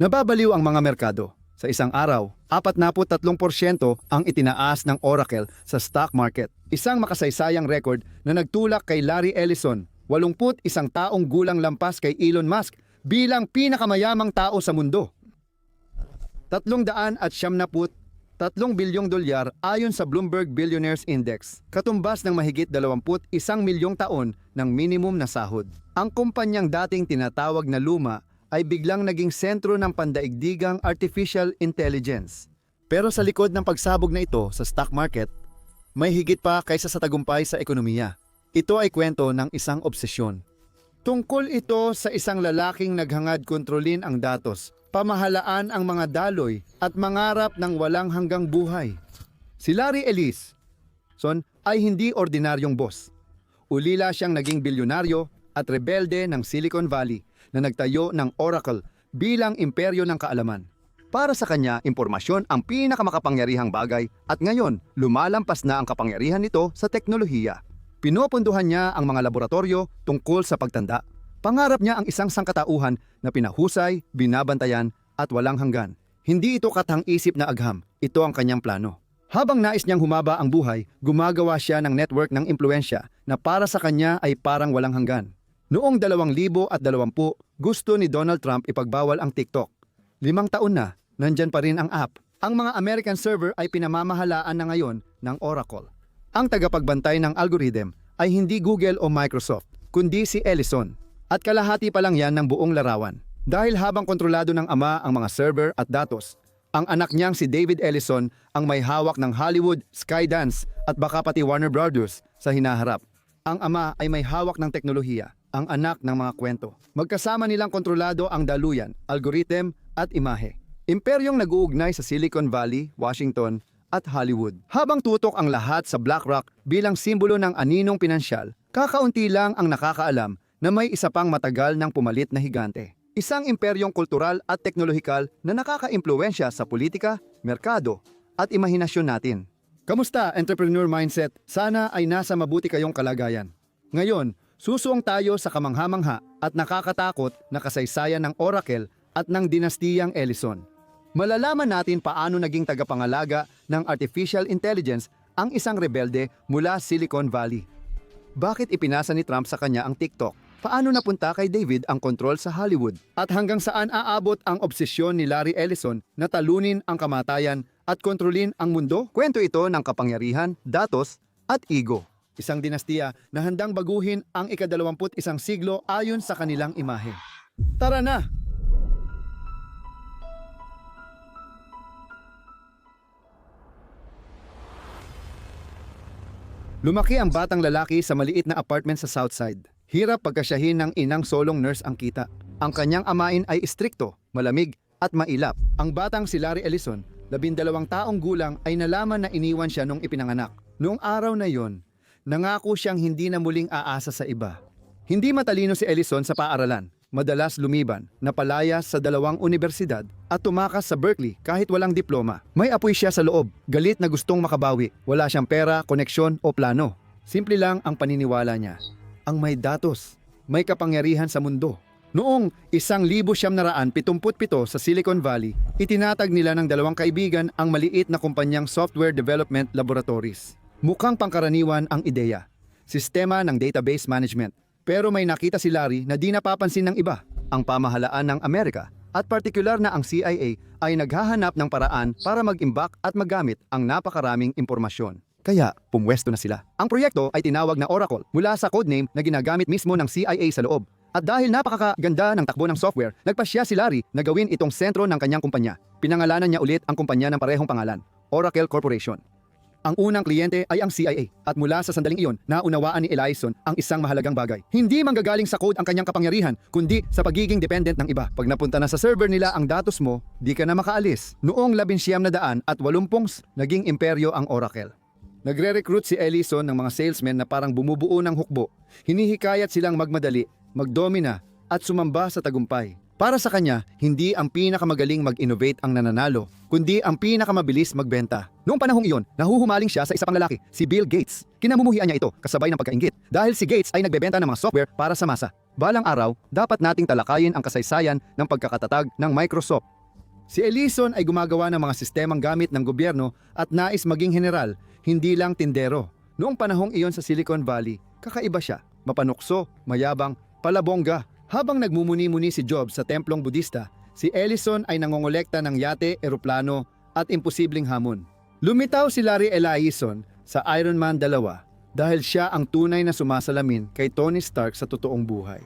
Nababaliw ang mga merkado. Sa isang araw, 43% ang itinaas ng Oracle sa stock market. Isang makasaysayang record na nagtulak kay Larry Ellison, 81 taong gulang lampas kay Elon Musk bilang pinakamayamang tao sa mundo. 300 at siyamnaput, 3 bilyong dolyar ayon sa Bloomberg Billionaires Index, katumbas ng mahigit 21 milyong taon ng minimum na sahod. Ang kumpanyang dating tinatawag na luma ay biglang naging sentro ng pandaigdigang artificial intelligence. Pero sa likod ng pagsabog na ito sa stock market, may higit pa kaysa sa tagumpay sa ekonomiya. Ito ay kwento ng isang obsesyon. Tungkol ito sa isang lalaking naghangad kontrolin ang datos, pamahalaan ang mga daloy at mangarap ng walang hanggang buhay. Si Larry Ellis, son, ay hindi ordinaryong boss. Ulila siyang naging bilyonaryo at rebelde ng Silicon Valley na nagtayo ng Oracle bilang imperyo ng kaalaman. Para sa kanya, impormasyon ang pinakamakapangyarihang bagay at ngayon, lumalampas na ang kapangyarihan nito sa teknolohiya. Pinopondohan niya ang mga laboratorio tungkol sa pagtanda. Pangarap niya ang isang sangkatauhan na pinahusay, binabantayan at walang hanggan. Hindi ito katang-isip na agham, ito ang kanyang plano. Habang nais niyang humaba ang buhay, gumagawa siya ng network ng impluensya na para sa kanya ay parang walang hanggan. Noong 2020, gusto ni Donald Trump ipagbawal ang TikTok. Limang taon na, nandyan pa rin ang app. Ang mga American server ay pinamamahalaan na ngayon ng Oracle. Ang tagapagbantay ng algorithm ay hindi Google o Microsoft, kundi si Ellison. At kalahati pa lang yan ng buong larawan. Dahil habang kontrolado ng ama ang mga server at datos, ang anak niyang si David Ellison ang may hawak ng Hollywood, Skydance at baka pati Warner Brothers sa hinaharap. Ang ama ay may hawak ng teknolohiya, ang anak ng mga kwento. Magkasama nilang kontrolado ang daluyan, algorithm at imahe. Imperyong nag-uugnay sa Silicon Valley, Washington at Hollywood. Habang tutok ang lahat sa BlackRock bilang simbolo ng aninong pinansyal, kakaunti lang ang nakakaalam na may isa pang matagal ng pumalit na higante. Isang imperyong kultural at teknolohikal na nakaka-impluensya sa politika, merkado at imahinasyon natin. Kamusta, entrepreneur mindset? Sana ay nasa mabuti kayong kalagayan. Ngayon, susuong tayo sa kamangha-mangha at nakakatakot na kasaysayan ng Oracle at ng dinastiyang Ellison. Malalaman natin paano naging tagapangalaga ng artificial intelligence ang isang rebelde mula Silicon Valley. Bakit ipinasa ni Trump sa kanya ang TikTok? Paano napunta kay David ang kontrol sa Hollywood? At hanggang saan aabot ang obsesyon ni Larry Ellison na talunin ang kamatayan at kontrolin ang mundo? Kwento ito ng kapangyarihan, datos at ego. Isang dinastiya na handang baguhin ang ikadalawamput isang siglo ayon sa kanilang imahe. Tara na! Lumaki ang batang lalaki sa maliit na apartment sa Southside. Hirap pagkasyahin ng inang solong nurse ang kita. Ang kanyang amain ay istrikto, malamig at mailap. Ang batang si Larry Ellison, labindalawang taong gulang ay nalaman na iniwan siya nung ipinanganak. Noong araw na yon, nangako siyang hindi na muling aasa sa iba. Hindi matalino si Ellison sa paaralan. Madalas lumiban, napalaya sa dalawang universidad at tumakas sa Berkeley kahit walang diploma. May apoy siya sa loob, galit na gustong makabawi. Wala siyang pera, koneksyon o plano. Simple lang ang paniniwala niya. Ang may datos, may kapangyarihan sa mundo. Noong isang libo siyam naraan pitumput-pito sa Silicon Valley, itinatag nila ng dalawang kaibigan ang maliit na kumpanyang software development laboratories. Mukhang pangkaraniwan ang ideya. Sistema ng database management. Pero may nakita si Larry na di napapansin ng iba. Ang pamahalaan ng Amerika at partikular na ang CIA ay naghahanap ng paraan para mag-imbak at maggamit ang napakaraming impormasyon. Kaya, pumwesto na sila. Ang proyekto ay tinawag na Oracle mula sa codename na ginagamit mismo ng CIA sa loob. At dahil napakaganda ng takbo ng software, nagpasya si Larry na gawin itong sentro ng kanyang kumpanya. Pinangalanan niya ulit ang kumpanya ng parehong pangalan, Oracle Corporation. Ang unang kliyente ay ang CIA at mula sa sandaling iyon, naunawaan ni Ellison ang isang mahalagang bagay. Hindi manggagaling sa code ang kanyang kapangyarihan, kundi sa pagiging dependent ng iba. Pag napunta na sa server nila ang datos mo, di ka na makaalis. Noong labinsiyam na daan at walumpungs, naging imperyo ang Oracle. Nagre-recruit si Ellison ng mga salesmen na parang bumubuo ng hukbo. Hinihikayat silang magmadali, magdomina, at sumamba sa tagumpay. Para sa kanya, hindi ang pinakamagaling mag-innovate ang nananalo, kundi ang pinakamabilis magbenta. Noong panahong iyon, nahuhumaling siya sa isa pang si Bill Gates. Kinamumuhian niya ito kasabay ng pagkaingit dahil si Gates ay nagbebenta ng mga software para sa masa. Balang araw, dapat nating talakayin ang kasaysayan ng pagkakatatag ng Microsoft. Si Ellison ay gumagawa ng mga sistemang gamit ng gobyerno at nais maging general, hindi lang tindero. Noong panahong iyon sa Silicon Valley, kakaiba siya, mapanukso, mayabang, palabongga. Habang nagmumuni-muni si Jobs sa templong Budista, si Ellison ay nangongolekta ng yate, eroplano at imposibleng hamon. Lumitaw si Larry Ellison sa Iron Man 2 dahil siya ang tunay na sumasalamin kay Tony Stark sa totoong buhay.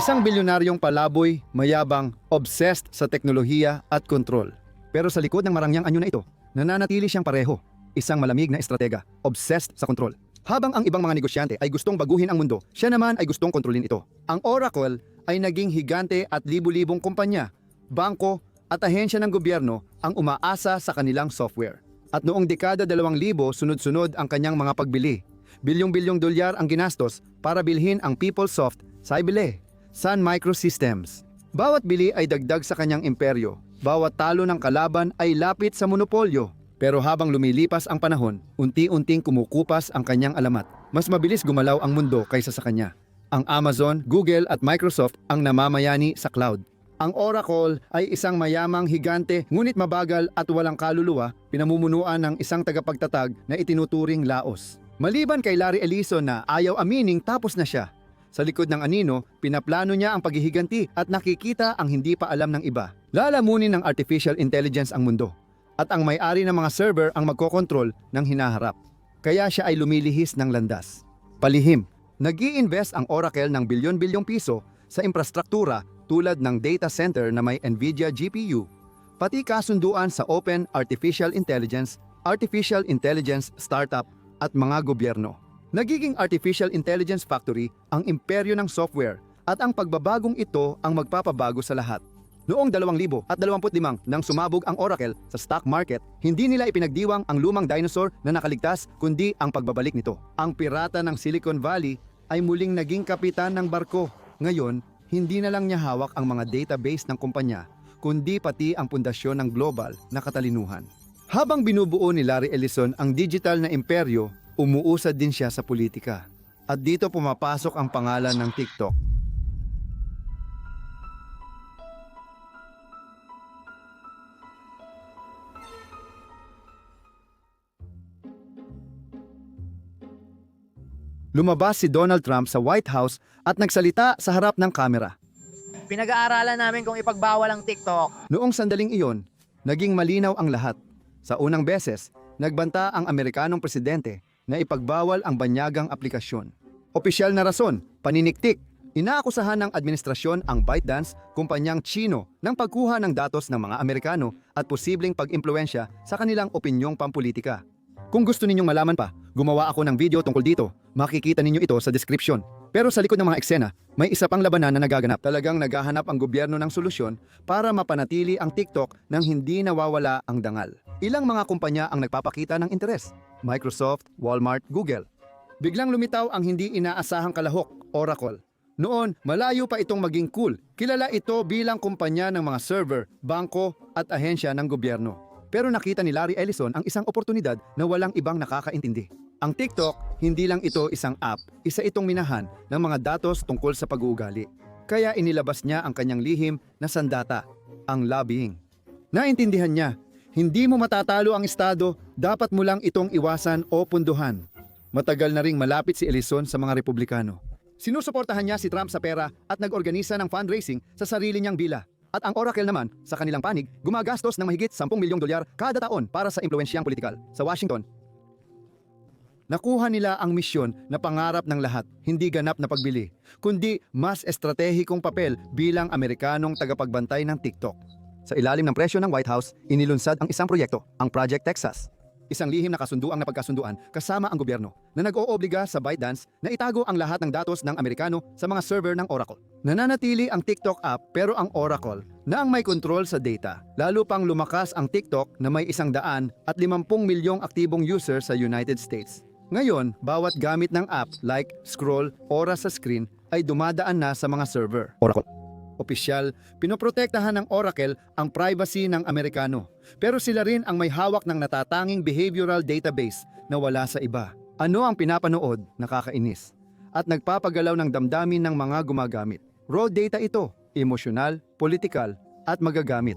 Isang bilyonaryong palaboy, mayabang, obsessed sa teknolohiya at kontrol. Pero sa likod ng marangyang anyo na ito, nananatili siyang pareho. Isang malamig na estratega, obsessed sa kontrol. Habang ang ibang mga negosyante ay gustong baguhin ang mundo, siya naman ay gustong kontrolin ito. Ang Oracle ay naging higante at libu-libong kumpanya, bangko at ahensya ng gobyerno ang umaasa sa kanilang software. At noong dekada 2000 sunod-sunod ang kanyang mga pagbili. Bilyong-bilyong dolyar ang ginastos para bilhin ang PeopleSoft ibili, Sun Microsystems. Bawat bili ay dagdag sa kanyang imperyo. Bawat talo ng kalaban ay lapit sa monopolyo. Pero habang lumilipas ang panahon, unti-unting kumukupas ang kanyang alamat. Mas mabilis gumalaw ang mundo kaysa sa kanya. Ang Amazon, Google at Microsoft ang namamayani sa cloud. Ang Oracle ay isang mayamang higante ngunit mabagal at walang kaluluwa, pinamumunuan ng isang tagapagtatag na itinuturing laos. Maliban kay Larry Ellison na ayaw amining tapos na siya. Sa likod ng anino, pinaplano niya ang paghihiganti at nakikita ang hindi pa alam ng iba. Lalamunin ng artificial intelligence ang mundo. At ang may-ari ng mga server ang magkokontrol ng hinaharap. Kaya siya ay lumilihis ng landas. Palihim, nag invest ang Oracle ng bilyon-bilyong piso sa infrastruktura tulad ng data center na may NVIDIA GPU, pati kasunduan sa Open Artificial Intelligence, Artificial Intelligence Startup at mga gobyerno. Nagiging Artificial Intelligence Factory ang imperyo ng software at ang pagbabagong ito ang magpapabago sa lahat. Noong 2025 nang sumabog ang Oracle sa stock market, hindi nila ipinagdiwang ang lumang dinosaur na nakaligtas kundi ang pagbabalik nito. Ang pirata ng Silicon Valley ay muling naging kapitan ng barko. Ngayon, hindi na lang niya hawak ang mga database ng kumpanya, kundi pati ang pundasyon ng global na katalinuhan. Habang binubuo ni Larry Ellison ang digital na imperyo, umuusad din siya sa politika. At dito pumapasok ang pangalan ng TikTok. Lumabas si Donald Trump sa White House at nagsalita sa harap ng kamera. Pinag-aaralan namin kung ipagbawal ang TikTok. Noong sandaling iyon, naging malinaw ang lahat. Sa unang beses, nagbanta ang Amerikanong presidente na ipagbawal ang banyagang aplikasyon. Opisyal na rason, paniniktik. Inaakusahan ng administrasyon ang ByteDance, kumpanyang Chino, ng pagkuha ng datos ng mga Amerikano at posibleng pag-impluensya sa kanilang opinyong pampolitika. Kung gusto ninyong malaman pa, gumawa ako ng video tungkol dito. Makikita ninyo ito sa description. Pero sa likod ng mga eksena, may isa pang labanan na nagaganap. Talagang naghahanap ang gobyerno ng solusyon para mapanatili ang TikTok nang hindi nawawala ang dangal. Ilang mga kumpanya ang nagpapakita ng interes. Microsoft, Walmart, Google. Biglang lumitaw ang hindi inaasahang kalahok, Oracle. Noon, malayo pa itong maging cool. Kilala ito bilang kumpanya ng mga server, bangko at ahensya ng gobyerno. Pero nakita ni Larry Ellison ang isang oportunidad na walang ibang nakakaintindi. Ang TikTok, hindi lang ito isang app, isa itong minahan ng mga datos tungkol sa pag-uugali. Kaya inilabas niya ang kanyang lihim na sandata, ang lobbying. Naintindihan niya, hindi mo matatalo ang Estado, dapat mo lang itong iwasan o punduhan. Matagal na ring malapit si Ellison sa mga Republikano. Sinusuportahan niya si Trump sa pera at nag-organisa ng fundraising sa sarili niyang bila. At ang Oracle naman, sa kanilang panig, gumagastos ng mahigit 10 milyong dolyar kada taon para sa impluensyang politikal. Sa Washington, Nakuha nila ang misyon na pangarap ng lahat, hindi ganap na pagbili, kundi mas estratehikong papel bilang Amerikanong tagapagbantay ng TikTok. Sa ilalim ng presyo ng White House, inilunsad ang isang proyekto, ang Project Texas. Isang lihim na kasunduang napagkasunduan kasama ang gobyerno na nag-oobliga sa ByteDance na itago ang lahat ng datos ng Amerikano sa mga server ng Oracle. Nananatili ang TikTok app pero ang Oracle na ang may control sa data. Lalo pang lumakas ang TikTok na may isang daan at limampung milyong aktibong user sa United States. Ngayon, bawat gamit ng app like scroll, oras sa screen ay dumadaan na sa mga server. Oracle. Opisyal, pinoprotektahan ng Oracle ang privacy ng Amerikano. Pero sila rin ang may hawak ng natatanging behavioral database na wala sa iba. Ano ang pinapanood? Nakakainis. At nagpapagalaw ng damdamin ng mga gumagamit. Raw data ito, emosyonal, politikal, at magagamit.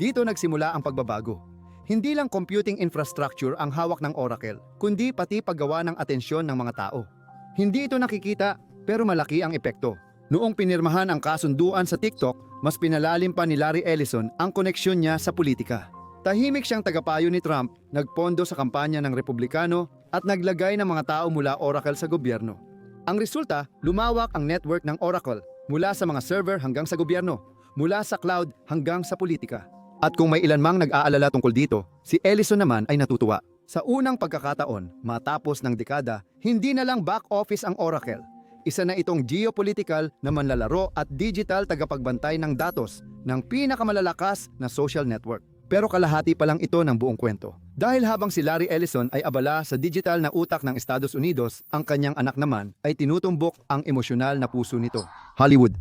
Dito nagsimula ang pagbabago. Hindi lang computing infrastructure ang hawak ng Oracle, kundi pati paggawa ng atensyon ng mga tao. Hindi ito nakikita, pero malaki ang epekto. Noong pinirmahan ang kasunduan sa TikTok, mas pinalalim pa ni Larry Ellison ang koneksyon niya sa politika. Tahimik siyang tagapayo ni Trump, nagpondo sa kampanya ng Republikano at naglagay ng mga tao mula Oracle sa gobyerno. Ang resulta, lumawak ang network ng Oracle mula sa mga server hanggang sa gobyerno, mula sa cloud hanggang sa politika. At kung may ilan mang nag-aalala tungkol dito, si Ellison naman ay natutuwa. Sa unang pagkakataon, matapos ng dekada, hindi na lang back office ang Oracle. Isa na itong geopolitical na manlalaro at digital tagapagbantay ng datos ng pinakamalalakas na social network. Pero kalahati pa lang ito ng buong kwento. Dahil habang si Larry Ellison ay abala sa digital na utak ng Estados Unidos, ang kanyang anak naman ay tinutumbok ang emosyonal na puso nito. Hollywood.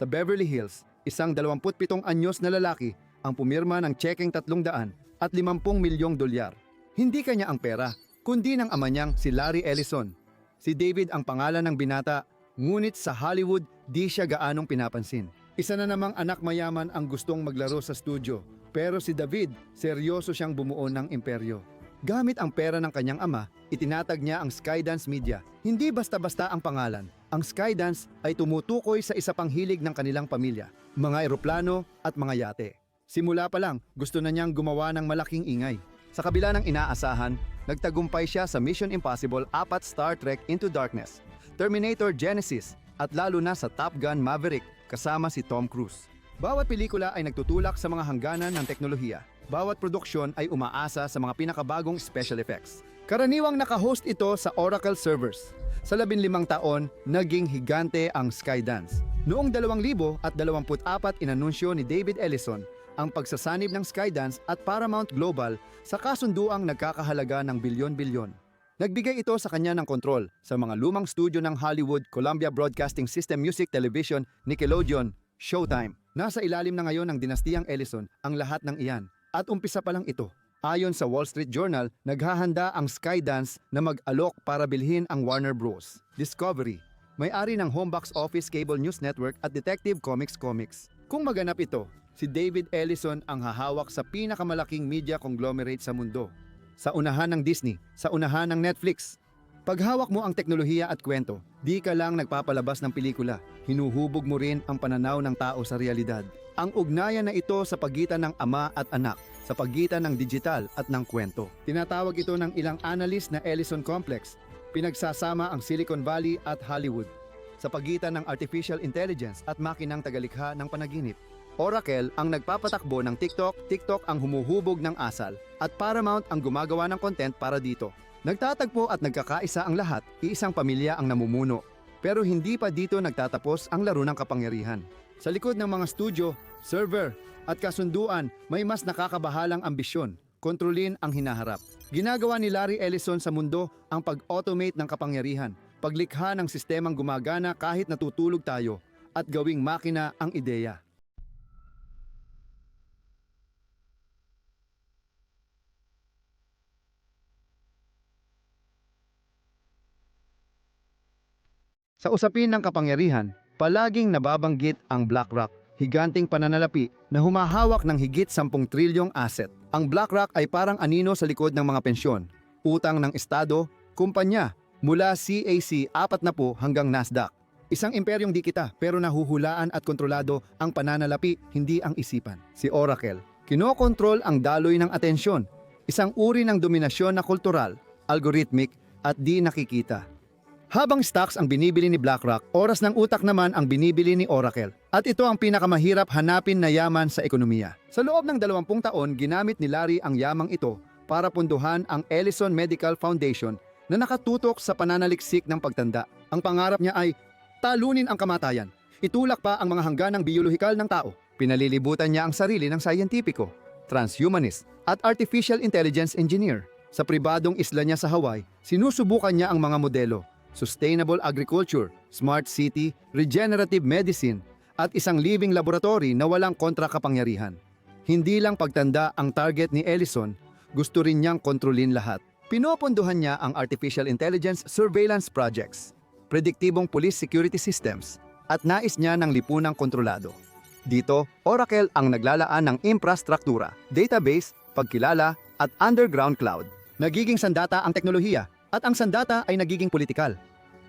Sa Beverly Hills, isang 27 anyos na lalaki ang pumirma ng checking 300 at 50 milyong dolyar. Hindi kanya ang pera, kundi ng ama niyang si Larry Ellison. Si David ang pangalan ng binata, ngunit sa Hollywood di siya gaanong pinapansin. Isa na namang anak mayaman ang gustong maglaro sa studio, pero si David, seryoso siyang bumuo ng imperyo. Gamit ang pera ng kanyang ama, itinatag niya ang Skydance Media. Hindi basta-basta ang pangalan. Ang Skydance ay tumutukoy sa isa pang hilig ng kanilang pamilya, mga eroplano at mga yate. Simula pa lang, gusto na niyang gumawa ng malaking ingay. Sa kabila ng inaasahan, nagtagumpay siya sa Mission Impossible 4 Star Trek Into Darkness, Terminator Genesis, at lalo na sa Top Gun Maverick kasama si Tom Cruise. Bawat pelikula ay nagtutulak sa mga hangganan ng teknolohiya. Bawat produksyon ay umaasa sa mga pinakabagong special effects. Karaniwang nakahost ito sa Oracle servers. Sa 15 taon, naging higante ang Skydance. Noong 2024, inanunsyo ni David Ellison ang pagsasanib ng Skydance at Paramount Global sa kasunduang nagkakahalaga ng bilyon-bilyon. Nagbigay ito sa kanya ng kontrol sa mga lumang studio ng Hollywood, Columbia Broadcasting System Music Television, Nickelodeon, Showtime. Nasa ilalim na ngayon ng dinastiyang Ellison ang lahat ng iyan. At umpisa pa lang ito. Ayon sa Wall Street Journal, naghahanda ang Skydance na mag-alok para bilhin ang Warner Bros. Discovery, may-ari ng Home Box Office Cable News Network at Detective Comics Comics. Kung maganap ito, si David Ellison ang hahawak sa pinakamalaking media conglomerate sa mundo. Sa unahan ng Disney, sa unahan ng Netflix. Paghawak mo ang teknolohiya at kwento, di ka lang nagpapalabas ng pelikula. Hinuhubog mo rin ang pananaw ng tao sa realidad. Ang ugnayan na ito sa pagitan ng ama at anak, sa pagitan ng digital at ng kwento. Tinatawag ito ng ilang analyst na Ellison Complex. Pinagsasama ang Silicon Valley at Hollywood sa pagitan ng artificial intelligence at makinang tagalikha ng panaginip. Oracle ang nagpapatakbo ng TikTok, TikTok ang humuhubog ng asal, at Paramount ang gumagawa ng content para dito. Nagtatagpo at nagkakaisa ang lahat, iisang pamilya ang namumuno. Pero hindi pa dito nagtatapos ang laro ng kapangyarihan. Sa likod ng mga studio, server, at kasunduan, may mas nakakabahalang ambisyon, kontrolin ang hinaharap. Ginagawa ni Larry Ellison sa mundo ang pag-automate ng kapangyarihan, paglikha ng sistemang gumagana kahit natutulog tayo, at gawing makina ang ideya. Sa usapin ng kapangyarihan, palaging nababanggit ang BlackRock, higanting pananalapi na humahawak ng higit 10 trilyong asset. Ang BlackRock ay parang anino sa likod ng mga pensyon, utang ng estado, kumpanya, mula CAC 40 hanggang Nasdaq. Isang imperyong di kita pero nahuhulaan at kontrolado ang pananalapi, hindi ang isipan. Si Oracle, kinokontrol ang daloy ng atensyon, isang uri ng dominasyon na kultural, algorithmic at di nakikita. Habang stocks ang binibili ni BlackRock, oras ng utak naman ang binibili ni Oracle. At ito ang pinakamahirap hanapin na yaman sa ekonomiya. Sa loob ng 20 taon, ginamit ni Larry ang yamang ito para punduhan ang Ellison Medical Foundation na nakatutok sa pananaliksik ng pagtanda. Ang pangarap niya ay talunin ang kamatayan. Itulak pa ang mga hangganang biyologikal ng tao. Pinalilibutan niya ang sarili ng sayentipiko, transhumanist, at artificial intelligence engineer. Sa pribadong isla niya sa Hawaii, sinusubukan niya ang mga modelo, sustainable agriculture, smart city, regenerative medicine, at isang living laboratory na walang kontrakapangyarihan. Hindi lang pagtanda ang target ni Ellison, gusto rin niyang kontrolin lahat. Pinopondohan niya ang artificial intelligence surveillance projects, prediktibong police security systems, at nais niya ng lipunang kontrolado. Dito, Oracle ang naglalaan ng infrastruktura, database, pagkilala, at underground cloud. Nagiging sandata ang teknolohiya at ang sandata ay nagiging politikal.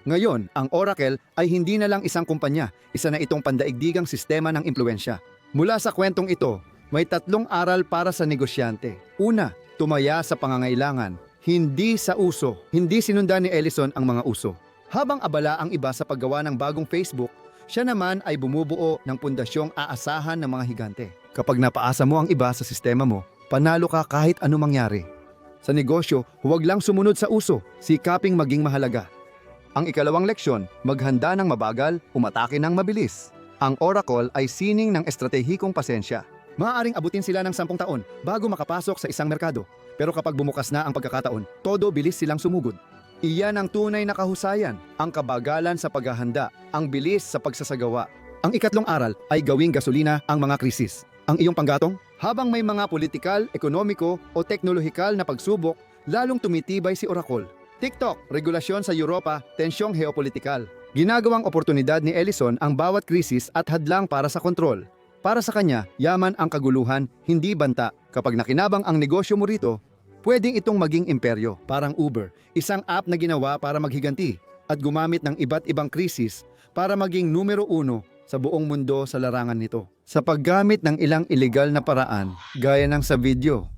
Ngayon, ang Oracle ay hindi na lang isang kumpanya, isa na itong pandaigdigang sistema ng impluensya. Mula sa kwentong ito, may tatlong aral para sa negosyante. Una, tumaya sa pangangailangan, hindi sa uso. Hindi sinundan ni Ellison ang mga uso. Habang abala ang iba sa paggawa ng bagong Facebook, siya naman ay bumubuo ng pundasyong aasahan ng mga higante. Kapag napaasa mo ang iba sa sistema mo, panalo ka kahit ano mangyari. Sa negosyo, huwag lang sumunod sa uso, sikaping maging mahalaga. Ang ikalawang leksyon, maghanda ng mabagal, umatake ng mabilis. Ang Oracle ay sining ng estratehikong pasensya. Maaaring abutin sila ng sampung taon bago makapasok sa isang merkado. Pero kapag bumukas na ang pagkakataon, todo bilis silang sumugod. Iyan ang tunay na kahusayan, ang kabagalan sa paghahanda, ang bilis sa pagsasagawa. Ang ikatlong aral ay gawing gasolina ang mga krisis. Ang iyong panggatong? Habang may mga politikal, ekonomiko o teknolohikal na pagsubok, lalong tumitibay si Oracle. TikTok, regulasyon sa Europa, tensyong geopolitikal. Ginagawang oportunidad ni Ellison ang bawat krisis at hadlang para sa kontrol. Para sa kanya, yaman ang kaguluhan, hindi banta. Kapag nakinabang ang negosyo mo rito, pwedeng itong maging imperyo, parang Uber, isang app na ginawa para maghiganti at gumamit ng iba't ibang krisis para maging numero uno sa buong mundo sa larangan nito. Sa paggamit ng ilang illegal na paraan, gaya ng sa video,